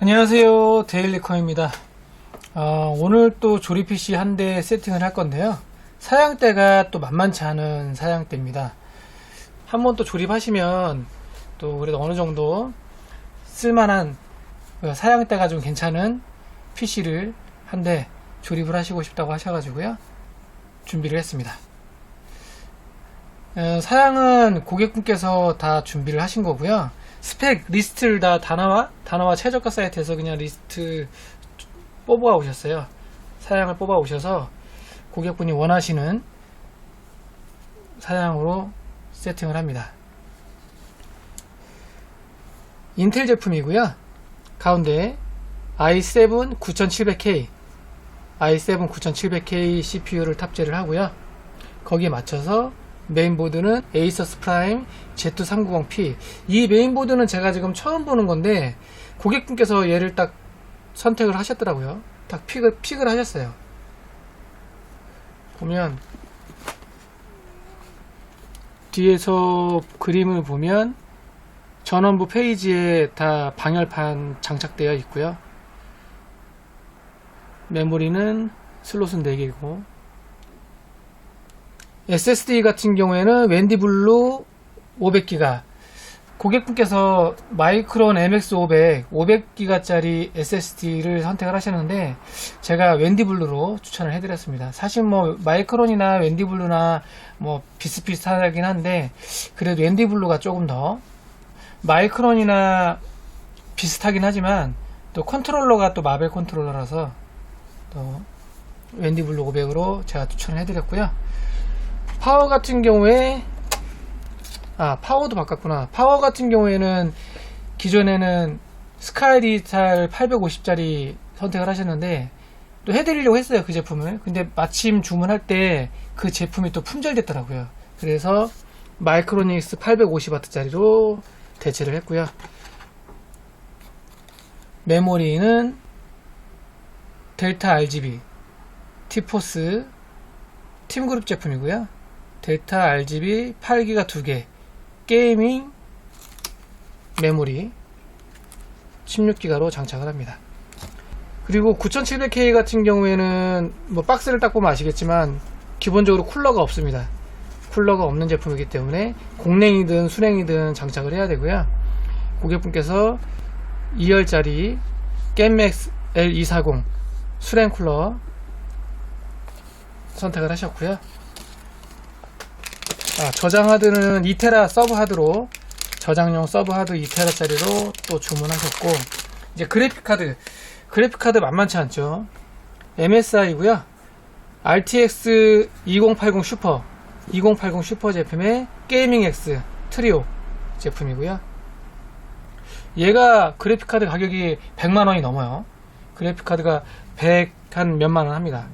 안녕하세요. 데일리컴입니다. 어, 오늘 또 조립 PC 한 대 세팅을 할 건데요. 사양대가 또 만만치 않은 사양대입니다. 한번 또 조립하시면 또 그래도 어느 정도 쓸만한 그 사양대가 좀 괜찮은 PC를 한 대 조립을 하시고 싶다고 하셔가지고요. 준비를 했습니다. 어, 사양은 고객분께서 다 준비를 하신 거고요 스펙 리스트를 다 다나와 다나와 최저가 사이트에서 그냥 리스트 뽑아 오셨어요. 사양을 뽑아 오셔서 고객분이 원하시는 사양으로 세팅을 합니다. 인텔 제품이고요. 가운데 i7 9700K i7 9700K CPU를 탑재를 하고요. 거기에 맞춰서 메인보드는 에이서스 프라임 Z390P. 이 메인보드는 제가 지금 처음 보는 건데 고객분께서 얘를 딱 선택을 하셨더라고요. 딱 픽을, 픽을 하셨어요. 보면 뒤에서 그림을 보면 전원부 페이지에 다 방열판 장착되어 있고요. 메모리는 슬롯은 4개고 SSD 같은 경우에는 웬디블루 500기가 고객분께서 마이크론 MX500 500기가짜리 SSD를 선택을 하셨는데 제가 웬디블루로 추천을 해드렸습니다. 사실 뭐 마이크론이나 웬디블루나 뭐 비슷비슷하긴 한데 그래도 웬디블루가 조금 더 마이크론이나 비슷하긴 하지만 또 컨트롤러가 또 마벨 컨트롤러라서 또 웬디블루 500으로 제가 추천을 해드렸고요. 파워 같은 경우에 아 파워도 바꿨구나. 파워 같은 경우에는 기존에는 스카이리탈 850짜리 선택을 하셨는데 또 해드리려고 했어요 그 제품을. 근데 마침 주문할 때 그 제품이 또 품절됐더라고요. 그래서 마이크로닉스 850W짜리로 대체를 했고요. 메모리는 델타 RGB 티포스 팀그룹 제품이고요 델타 RGB 8기가 2개, 게이밍 메모리 16기가로 장착을 합니다. 그리고 9700K 같은 경우에는 뭐 박스를 딱 보면 아시겠지만 기본적으로 쿨러가 없습니다. 쿨러가 없는 제품이기 때문에 공냉이든 수냉이든 장착을 해야 되고요. 고객분께서 2열짜리 겜맥스 L240 수냉 쿨러 선택을 하셨고요. 아, 저장 하드는 2테라 서브 하드로 저장용 서브 하드 2테라짜리로 또 주문하셨고 이제 그래픽 카드 그래픽 카드 만만치 않죠. MSI고요. RTX 2080 슈퍼 2080 슈퍼 제품의 게이밍 X 트리오 제품이고요. 얘가 그래픽 카드 가격이 100만 원이 넘어요. 그래픽 카드가 100 한 몇만 원 합니다.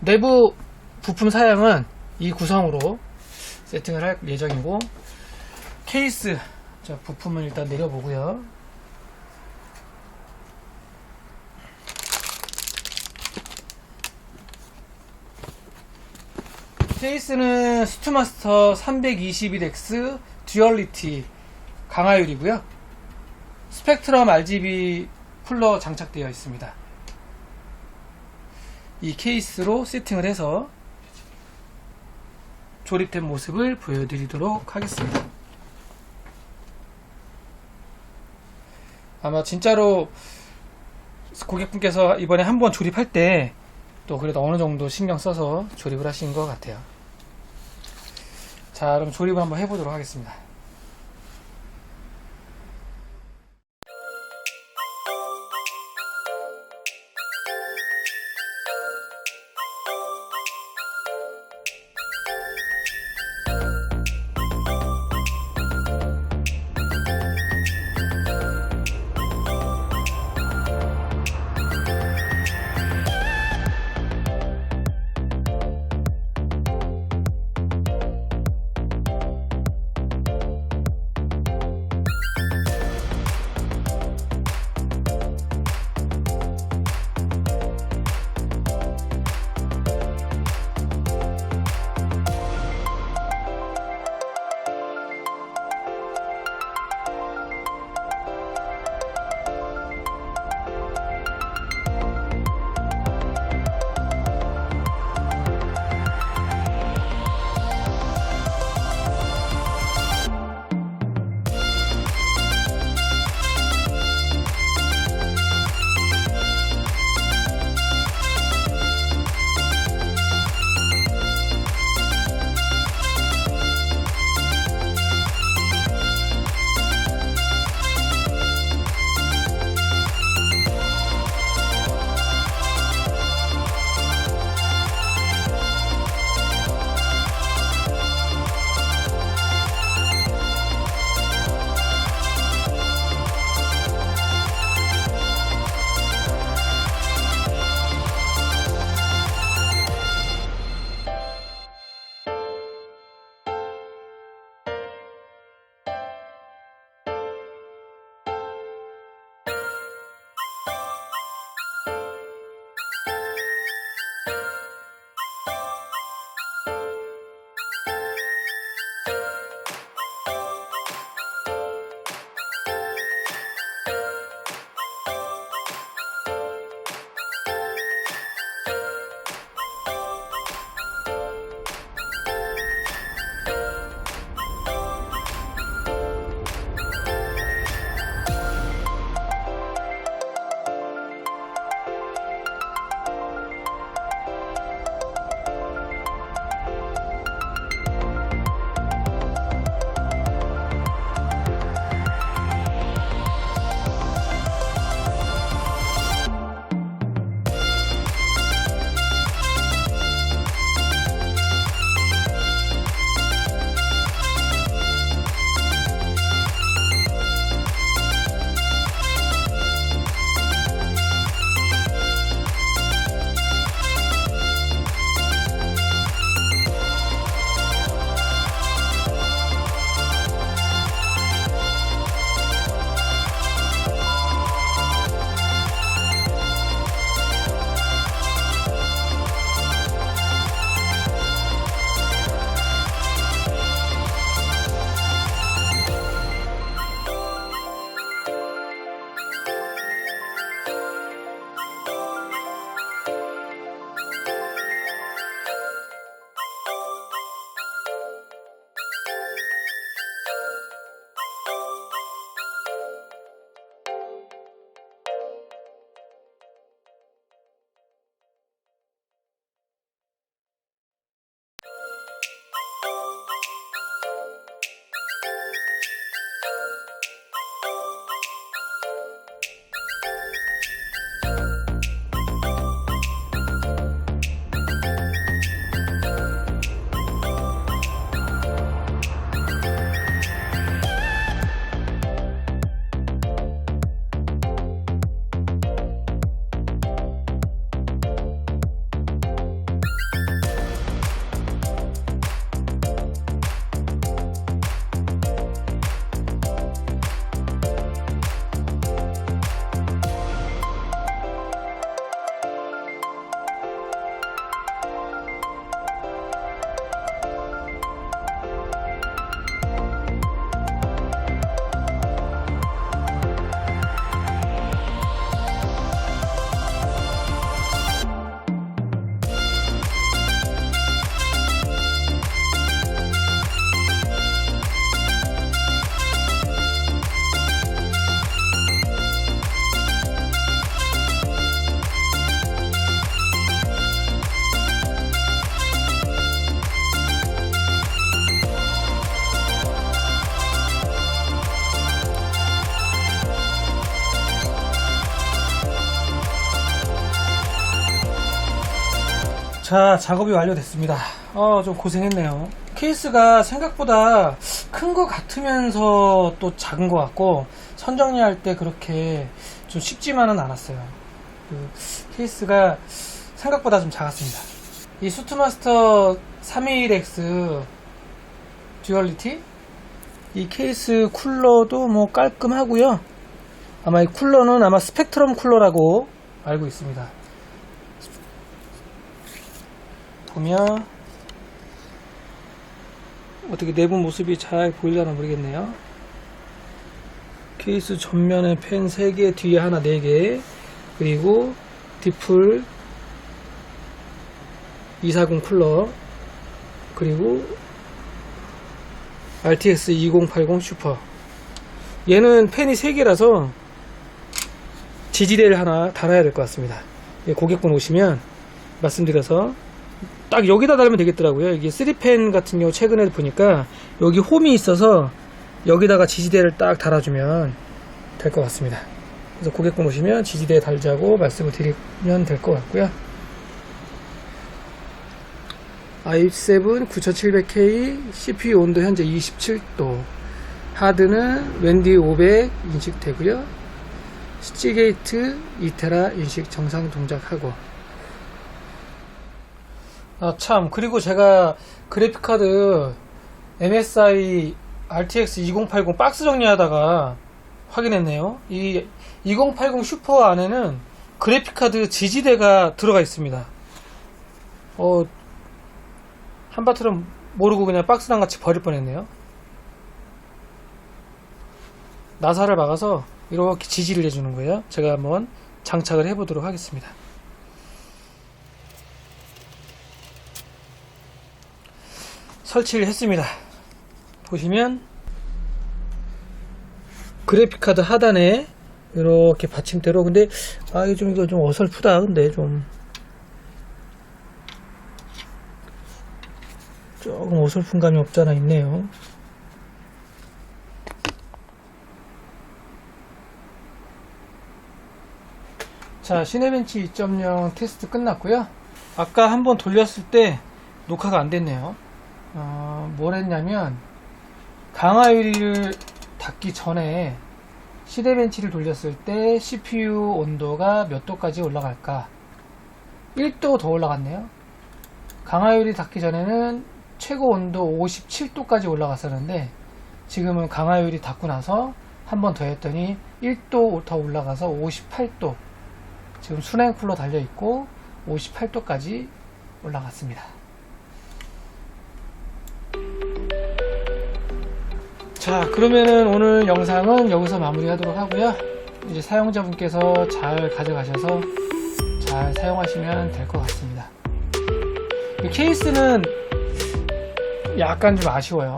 내부 부품 사양은 이 구성으로 세팅을 할 예정이고 케이스 자 부품을 일단 내려보고요. 케이스는 스투마스터 321X 듀얼리티 강화율이고요. 스펙트럼 RGB 쿨러 장착되어 있습니다. 이 케이스로 세팅을 해서 조립된 모습을 보여드리도록 하겠습니다. 아마 진짜로 고객분께서 이번에 한번 조립할 때 또 그래도 어느 정도 신경 써서 조립을 하신 것 같아요. 자, 그럼 조립을 한번 해보도록 하겠습니다. 자, 작업이 완료됐습니다. 어, 좀 고생했네요. 케이스가 생각보다 큰 것 같으면서 또 작은 것 같고, 선정리할 때 그렇게 좀 쉽지만은 않았어요. 그 케이스가 생각보다 좀 작았습니다. 이 수트마스터 321X 듀얼리티? 이 케이스 쿨러도 뭐 깔끔하고요. 아마 이 쿨러는 아마 스펙트럼 쿨러라고 알고 있습니다. 보면 어떻게 내부 모습이 잘 보이려나 모르겠네요. 케이스 전면에 펜 3개, 뒤에 하나 4개, 그리고 디플 240 쿨러, 그리고 RTX 2080 슈퍼. 얘는 펜이 3개라서 지지대를 하나 달아야 될 것 같습니다. 예, 고객분 오시면 말씀드려서 딱 여기다 달면 되겠더라고요. 이게 3펜 같은 경우 최근에 보니까 여기 홈이 있어서 여기다가 지지대를 딱 달아주면 될 것 같습니다. 그래서 고객분 오시면 지지대 달자고 말씀을 드리면 될 것 같고요. i7 9700K CPU 온도 현재 27도 하드는 웬디 500 인식되고요. 스치게이트 2테라 인식 정상 동작하고 아 참. 그리고 제가 그래픽카드 MSI RTX 2080 박스 정리하다가 확인했네요. 이 2080 슈퍼 안에는 그래픽카드 지지대가 들어가 있습니다. 어 한바트는 모르고 그냥 박스랑 같이 버릴 뻔했네요. 나사를 막아서 이렇게 지지를 해주는 거예요. 제가 한번 장착을 해보도록 하겠습니다 설치를 했습니다. 보시면 그래픽카드 하단에 이렇게 받침대로 근데 아 이거 좀 이거 좀 어설프다 근데 좀 조금 어설픈 감이 없잖아 있네요. 자 시네벤치 2.0 테스트 끝났고요. 아까 한번 돌렸을 때 녹화가 안 됐네요. 어, 뭘 했냐면 강화유리를 닫기 전에 시대벤치를 돌렸을 때 CPU 온도가 몇 도까지 올라갈까? 1도 더 올라갔네요. 강화유리 닫기 전에는 최고 온도 57도까지 올라갔었는데 지금은 강화유리 닫고 나서 한 번 더 했더니 1도 더 올라가서 58도. 지금 순행 쿨러 달려 있고 58도까지 올라갔습니다 자 그러면은 오늘 영상은 여기서 마무리 하도록 하고요. 이제 사용자분께서 잘 가져가셔서 잘 사용하시면 될 것 같습니다. 이 케이스는 약간 좀 아쉬워요.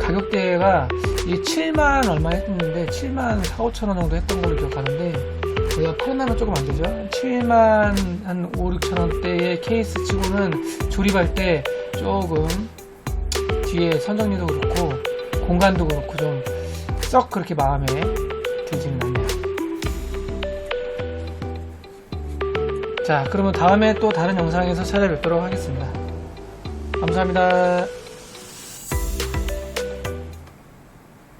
가격대가 이 7만 얼마 했는데 7만 4, 5천 원 정도 했던 걸로 기억하는데 제가 파는 조금 안 되죠? 7만 한 5, 6천 원대의 케이스 치고는 조립할 때 조금 뒤에 선정리도 그렇고 공간도 그렇고 좀 썩 그렇게 마음에 들지는 않네요. 자, 그러면 다음에 또 다른 영상에서 찾아뵙도록 하겠습니다. 감사합니다.